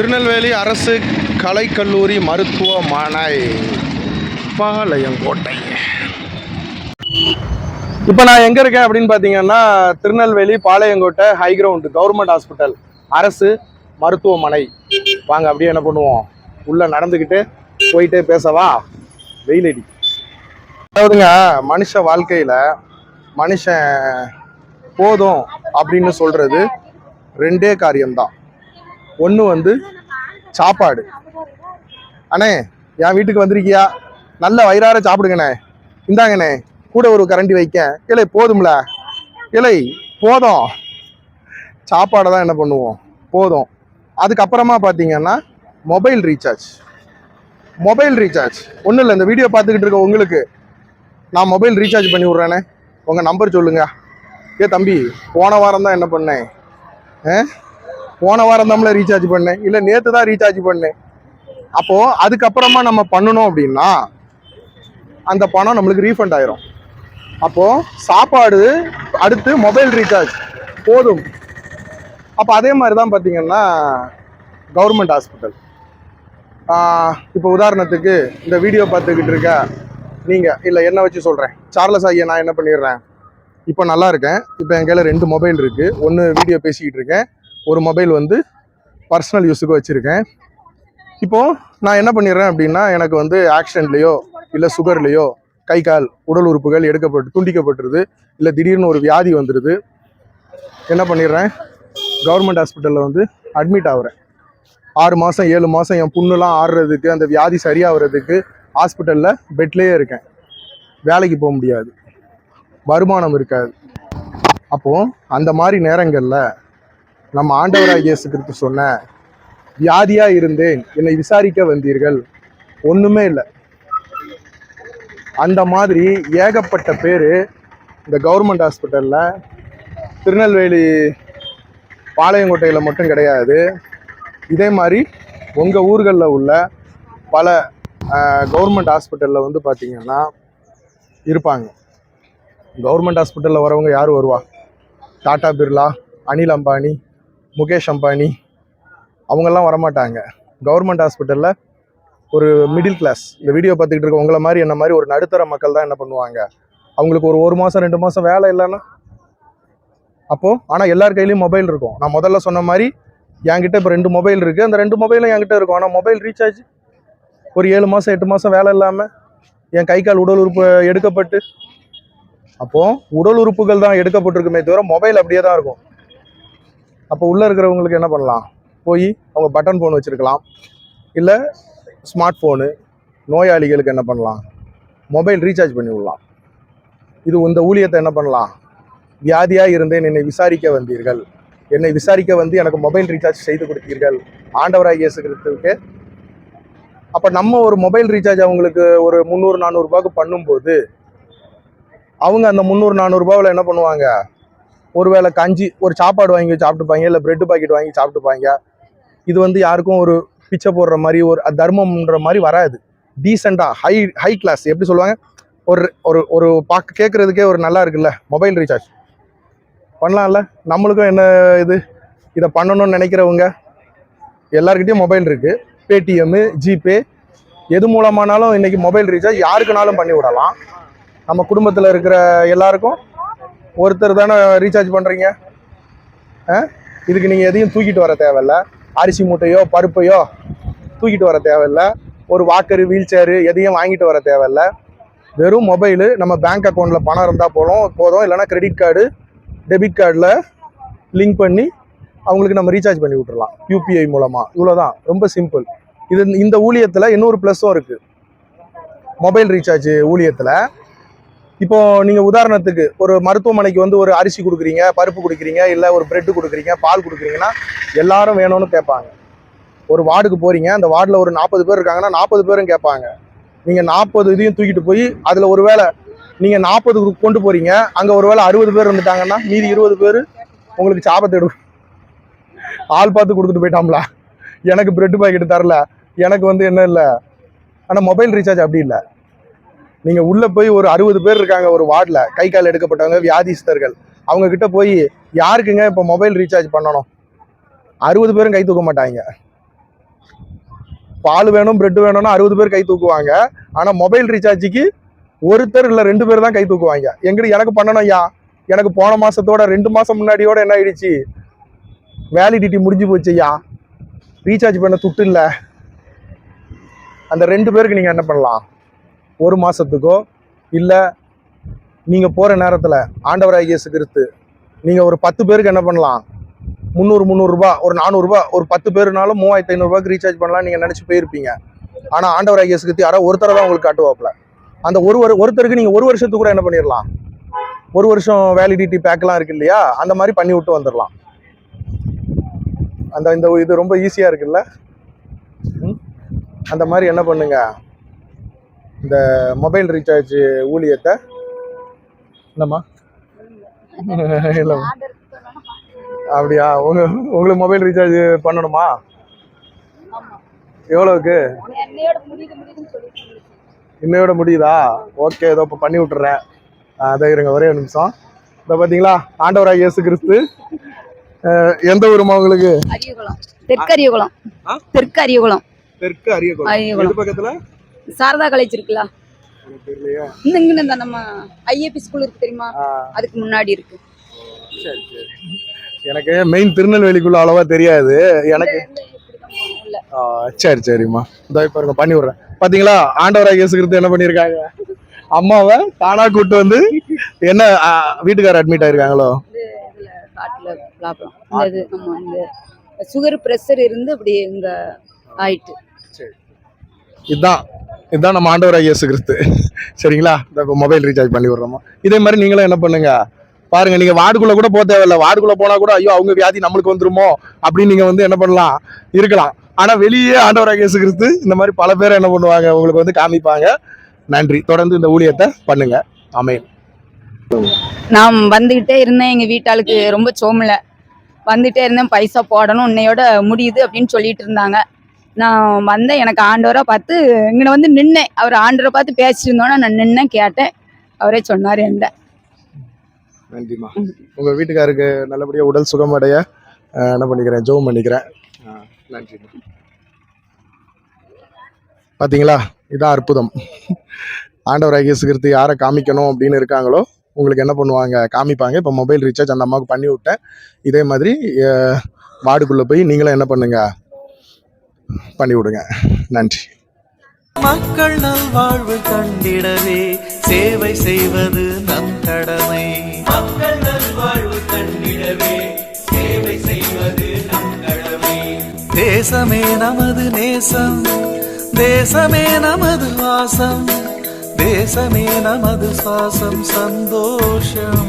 திருநெல்வேலி அரசு கலைக்கல்லூரி மருத்துவமனை பாளையங்கோட்டை. இப்போ நான் எங்கே இருக்கேன் அப்படின்னு பார்த்தீங்கன்னா Tirunelveli Palayamkottai high ground government hospital அரசு மருத்துவமனை. வாங்க அப்படியே என்ன பண்ணுவோம்? உள்ளே நடந்துக்கிட்டு போயிட்டே பேசவா? வெயிலடி அதாவதுங்க மனுஷ வாழ்க்கையில் மனுஷன் போதும் அப்படின்னு சொல்கிறது ரெண்டே காரியம்தான். ஒன்று வந்து சாப்பாடு. அண்ணே என் வீட்டுக்கு வந்திருக்கியா? நல்ல வயிறார சாப்பிடுங்கண்ணே. இந்தாங்கண்ணே கூட ஒரு கரண்டி வைக்க. இல்லை போதும்ல? இல்லை போதும். சாப்பாடை தான் என்ன பண்ணுவோம்? போதும். அதுக்கப்புறமா பார்த்தீங்கன்னா மொபைல் ரீசார்ஜ் மொபைல் ரீசார்ஜ் ஒன்றும் இல்லை இந்த வீடியோ பார்த்துக்கிட்டு இருக்க உங்களுக்கு. நான் மொபைல் ரீசார்ஜ் பண்ணி விட்றேனே உங்கள் நம்பர் சொல்லுங்க. ஏ தம்பி போன வாரம் தான் என்ன பண்ணேன்? ஆ? போன வாரம் தான் ரீசார்ஜ் பண்ணேன். இல்லை நேற்று தான் ரீசார்ஜ் பண்ணேன். அப்போது அதுக்கப்புறமா நம்ம பண்ணணும் அப்படின்னா அந்த பணம் நம்மளுக்கு ரீஃபண்ட் ஆயிரும். அப்போது சாப்பாடு அடுத்து மொபைல் ரீசார்ஜ் போதும். அப்போ அதே மாதிரி தான் பார்த்தீங்கன்னா கவர்மெண்ட் ஹாஸ்பிட்டல் இப்போ உதாரணத்துக்கு இந்த வீடியோ பார்த்துக்கிட்டு இருக்க நீங்கள் இல்லை என்ன வச்சு சொல்கிறேன் சார்லஸ் ஐயா நான் என்ன பண்ணிடுறேன்? இப்போ நல்லா இருக்கேன். இப்போ என் கையில் ரெண்டு மொபைல் இருக்குது ஒன்று வீடியோ பேசிக்கிட்டு இருக்கேன். ஒரு மொபைல் வந்து பர்சனல் யூஸுக்கு வச்சுருக்கேன். இப்போது நான் என்ன பண்ணிடுறேன் அப்படின்னா எனக்கு வந்து ஆக்சிடென்ட்லேயோ இல்லை சுகர்லேயோ கை கால் உடல் உறுப்புகள் எடுக்கப்பட்டு துண்டிக்கப்பட்டுருது இல்லை திடீர்னு ஒரு வியாதி வந்துடுது என்ன பண்ணிடுறேன்? கவர்மெண்ட் ஹாஸ்பிட்டலில் வந்து அட்மிட் ஆகுறேன். ஆறு மாதம் ஏழு மாதம் என் புண்ணுலாம் ஆடுறதுக்கு அந்த வியாதி சரியாகிறதுக்கு ஹாஸ்பிட்டலில் பெட்லேயே இருக்கேன். வேலைக்கு போக முடியாது. வருமானம் இருக்காது. அப்போது அந்த மாதிரி நேரங்களில் நம்ம ஆண்டவராக இயேசு கிறிஸ்து சொன்ன வியாதியா இருந்தேன் என்னை விசாரிக்க வந்தீர்கள். ஒன்றுமே இல்லை. அந்த மாதிரி ஏகப்பட்ட பேர் இந்த கவர்மெண்ட் ஹாஸ்பிட்டலில் திருநெல்வேலி பாளையங்கோட்டையில் மட்டும் கிடையாது. இதே மாதிரி உங்கள் ஊர்களில் உள்ள பல கவர்மெண்ட் ஹாஸ்பிட்டலில் வந்து பார்த்தீங்கன்னா இருப்பாங்க. கவர்மெண்ட் ஹாஸ்பிட்டலில் வரவங்க யார் வருவா? டாடா பிர்லா அனில் அம்பானி முகேஷ் அம்பானி அவங்கெல்லாம் வரமாட்டாங்க. கவர்மெண்ட் ஹாஸ்பிட்டலில் ஒரு மிடில் கிளாஸ் இந்த வீடியோ பார்த்துக்கிட்டு இருக்க உங்களை மாதிரி என்ன மாதிரி ஒரு நடுத்தர மக்கள் தான் என்ன பண்ணுவாங்க? அவங்களுக்கு ஒரு ஒரு மாதம் ரெண்டு மாதம் வேலை இல்லைன்னா? அப்போது ஆனால் எல்லார் கையிலையும் மொபைல் இருக்கும். நான் முதல்ல சொன்ன மாதிரி என்கிட்ட இப்போ ரெண்டு மொபைல் இருக்குது அந்த ரெண்டு மொபைலும் என்கிட்ட இருக்கும். ஆனால் மொபைல் ரீசார்ஜ் ஒரு ஏழு மாதம் எட்டு மாதம் வேலை இல்லாமல் என் கை கால் உடல் உறுப்பு எடுக்கப்பட்டு அப்போது உடல் உறுப்புகள் தான் எடுக்கப்பட்டிருக்குமே தவிர மொபைல் அப்படியே தான் இருக்கும். அப்போ உள்ளே இருக்கிறவங்களுக்கு என்ன பண்ணலாம்? போய் அவங்க பட்டன் ஃபோன் வச்சுருக்கலாம். இல்லை ஸ்மார்ட் ஃபோனு நோயாளிகளுக்கு என்ன பண்ணலாம்? மொபைல் ரீசார்ஜ் பண்ணி விடலாம். இது இந்த ஊழியத்தை என்ன பண்ணலாம்? வியாதியாக இருந்தேன் என்னை விசாரிக்க வந்தீர்கள். என்னை விசாரிக்க வந்து எனக்கு மொபைல் ரீசார்ஜ் செய்து கொடுத்தீர்கள். ஆண்டவராக இயேசு கிறிஸ்துவுக்கு. அப்போ நம்ம ஒரு மொபைல் ரீசார்ஜ் அவங்களுக்கு ஒரு முந்நூறு நானூறுரூபாய்க்கு பண்ணும்போது அவங்க அந்த முந்நூறு நானூறுரூபாவில் என்ன பண்ணுவாங்க? ஒருவேளை கஞ்சி ஒரு சாப்பாடு வாங்கி சாப்பிட்டுப்பாங்க இல்லை பிரெட் பாக்கெட் வாங்கி சாப்பிட்டுப்பாங்க. இது வந்து யாருக்கும் ஒரு பிச்சை போடுற மாதிரி ஒரு தர்மம்ன்ற மாதிரி வராது. டீசெண்டாக ஹை ஹை கிளாஸ் எப்படி சொல்லுவாங்க? ஒரு ஒரு ஒரு பார்க்க கேட்குறதுக்கே ஒரு நல்லா இருக்குல்ல மொபைல் ரீசார்ஜ் பண்ணலாம்ல? நம்மளுக்கும் என்ன இது? இதை பண்ணணும்னு நினைக்கிறவங்க எல்லாருக்கிட்டையும் மொபைல் இருக்குது பேடிஎம்மு ஜிபே எது மூலமானாலும் இன்றைக்கி மொபைல் ரீசார்ஜ் யாருக்குனாலும் பண்ணி விடலாம். நம்ம குடும்பத்தில் இருக்கிற எல்லாருக்கும் ஒருத்தர் தானே ரீசார்ஜ் பண்ணுறீங்க இதுக்கு நீங்கள் எதையும் தூக்கிட்டு வர தேவையில்ல. அரிசி மூட்டையோ பருப்பையோ தூக்கிட்டு வர தேவையில்ல. ஒரு வாக்கரு வீல் சேரு எதையும் வாங்கிட்டு வர தேவையில்ல. வெறும் மொபைலு நம்ம பேங்க் அக்கௌண்ட்டில் பணம் இருந்தால் போதும் போதும். இல்லைன்னா கிரெடிட் கார்டு டெபிட் கார்டில் லிங்க் பண்ணி அவங்களுக்கு நம்ம ரீசார்ஜ் பண்ணி விட்டுறலாம். யூபிஐ மூலமாக இவ்வளோதான் ரொம்ப சிம்பிள் இது இந்த ஊழியத்தில் இன்னொரு ப்ளஸ்ஸும் இருக்குது மொபைல் ரீசார்ஜ் ஊழியத்தில். இப்போ நீங்கள் உதாரணத்துக்கு ஒரு மருத்துவமனைக்கு வந்து ஒரு அரிசி கொடுக்குறீங்க பருப்பு கொடுக்குறீங்க இல்லை ஒரு பிரெட்டு கொடுக்குறீங்க பால் கொடுக்குறீங்கன்னா எல்லாரும் வேணும்னு கேட்பாங்க. ஒரு வார்டுக்கு போகிறீங்க அந்த வார்டில் ஒரு நாற்பது பேர் இருக்காங்கன்னா நாற்பது பேரும் கேட்பாங்க. நீங்கள் நாற்பது இதையும் தூக்கிட்டு போய் அதில் ஒரு வேளை நீங்கள் நாற்பது கொண்டு போகிறீங்க அங்கே ஒரு வேளை அறுபது பேர் இருந்துட்டாங்கன்னா மீதி இருபது பேர் உங்களுக்கு சாபத்தை எடு ஆள் பார்த்து கொடுத்துட்டு போயிட்டாங்களா எனக்கு பிரெட் பாக்கெட் தரல எனக்கு வந்து என்ன இல்லை. ஆனால் மொபைல் ரீசார்ஜ் அப்படி இல்லை. நீங்கள் உள்ளே போய் ஒரு அறுபது பேர் இருக்காங்க ஒரு வார்டில் கை கால் எடுக்கப்பட்டவங்க வியாதிஸ்தர்கள். அவங்க கிட்ட போய் யாருக்குங்க இப்போ மொபைல் ரீசார்ஜ் பண்ணணும்? அறுபது பேரும் கை தூக்க மாட்டாங்க. பால் வேணும் பிரெட் வேணும்னா அறுபது பேர் கை தூக்குவாங்க. ஆனால் மொபைல் ரீசார்ஜுக்கு ஒருத்தர் இல்லை ரெண்டு பேர் தான் கை தூக்குவாங்க. எங்கிட்ட எனக்கு பண்ணணும் ஐயா? எனக்கு போன மாதத்தோட ரெண்டு மாதம் முன்னாடியோட என்ன ஆயிடுச்சு? வேலிடிட்டி முடிஞ்சு போச்சு ஐயா. ரீசார்ஜ் பண்ண துட்டு இல்லை. அந்த ரெண்டு பேருக்கு நீங்கள் என்ன பண்ணலாம்? ஒரு மாதத்துக்கோ இல்லை நீங்கள் போகிற நேரத்தில் ஆண்டவராக இயேசு கிறிஸ்து நீங்கள் ஒரு பத்து பேருக்கு என்ன பண்ணலாம்? முந்நூறு முந்நூறுரூபா ஒரு நானூறுரூபா ஒரு பத்து பேருனாலும் மூவாயிரத்தி ஐநூறுரூபாய்க்கு ரீசார்ஜ் பண்ணலாம் நீங்கள் நினச்சி போயிருப்பீங்க. ஆனால் ஆண்டவர் ஐயஸ் கிறிஸ்து யாரோ ஒருத்தரை தான் உங்களுக்கு காட்டுவாப்பில். அந்த ஒரு ஒரு ஒருத்தருக்கு நீங்கள் ஒரு வருஷத்துக்கு கூட என்ன பண்ணிடலாம் ஒரு வருஷம் வேலிடிட்டி பேக்கெலாம் இருக்கு இல்லையா? அந்த மாதிரி பண்ணி விட்டு வந்துடலாம் அந்த இந்த இது ரொம்ப ஈஸியாக இருக்குல்ல? ம்? அந்த மாதிரி என்ன பண்ணுங்கள் இந்த மொபைல் ரீசார்ஜ் ஊழியத்தை இல்லைம்மா இல்லைம்மா. அப்படியா? உங்க உங்களுக்கு மொபைல் ரீசார்ஜ் பண்ணணுமா? சொல்லிட்டு இன்னையோட முடியுதா? ஓகே ஏதோ இப்போ பண்ணி விட்டுறேன். அதோ இருங்க ஒரே நிமிஷம். இப்போ பார்த்தீங்களா ஆண்டவராக இயேசு கிறிஸ்து. எந்த ஊருமா உங்களுக்கு? தெற்கு அரியகுளம்? தெற்கு அரியகுளம். தெற்கு அரியகுளம். பக்கத்துல? சாரதா காலேஜ் இருக்குல்ல? இங்க இந்த நம்ம ஐஏபி ஸ்கூல் இருக்கு தெரியுமா? அதுக்கு முன்னாடி இருக்கு. சரி சரி. எனக்கு மெயின் திருநெல்வேலிக்குள்ள அவ்வளவா தெரியாது. எனக்கு சரி சரிம்மா. இதோ இப்போ இருங்க பண்ணி விட்றேன். பார்த்தீங்களா ஆண்டவராக இயேசு கிறிஸ்து என்ன பண்ணியிருக்காங்க? அம்மாவை தானா கூட்டு வந்து என்ன வீட்டுக்காரர் அட்மிட் ஆயிருக்காங்களோ? சுகர் பிரஷர் இருந்து அப்படி இங்க ஆயிட்டு. இதுதான் இதுதான் நம்ம ஆண்டவராக இயேசு கிறிஸ்து சரிங்களா? இந்த இப்போ மொபைல் ரீசார்ஜ் பண்ணி விடுறோமா? இதே மாதிரி நீங்களும் என்ன பண்ணுங்க? பாருங்க நீங்க வார்டுக்குள்ள கூட போக தேவையில்ல. வார்டுக்குள்ள போனா கூட ஐயோ அவங்க வியாதி நம்மளுக்கு வந்துருமோ? அப்படின்னு நீங்க வந்து என்ன பண்ணலாம்? இருக்கலாம். ஆனா வெளியே ஆண்டவராக இயேசு கிறிஸ்து இந்த மாதிரி பல பேர் என்ன பண்ணுவாங்க? உங்களுக்கு வந்து காமிப்பாங்க. நன்றி. தொடர்ந்து இந்த ஊழியத்தை பண்ணுங்க. ஆமென். நான் வந்துகிட்டே இருந்தேன். எங்க வீட்டாளுக்கு ரொம்ப சோமல வந்துட்டே இருந்தேன். பைசா போடணும். உன்னையோட முடியுது அப்படின்னு சொல்லிட்டு இருந்தாங்க. நான் வந்தேன். எனக்கு ஆண்டவரா பார்த்து இங்கே வந்து நின்னேன். அவர் ஆண்டவரை பார்த்து பேசிட்டு இருந்தோன்னே நான் நின்னேன் கேட்டேன். அவரே சொன்னார் என்கிட்ட. நன்றிம்மா. உங்க வீட்டுக்காருக்கு நல்லபடியா உடல் சுகமடைய என்ன பண்ணிக்கிறேன் ஜோம் பண்ணிக்கிறேன். நன்றி. பாத்தீங்களா? இதான் அற்புதம். ஆண்டவர் இயேசு கிறிஸ்து யாரை காமிக்கணும் அப்படின்னு இருக்காங்களோ உங்களுக்கு என்ன பண்ணுவாங்க காமிப்பாங்க. இப்போ மொபைல் ரீசார்ஜ் அந்த அம்மாவுக்கு பண்ணி விட்டேன். இதே மாதிரி வார்டுக்குள்ள போய் நீங்களும் என்ன பண்ணுங்க பண்ணி விடுங்க நன்றி. மக்கள் நல்வாழ்வு கண்டிடவே சேவை செய்வது நம் கடமை. மக்கள் நல்வாழ்வு கண்டிடவே சேவை செய்வது நம் கடமை. தேசமே நமது நேசம் தேசமே நமது வாசம் தேசமே நமது சுவாசம் சந்தோஷம்.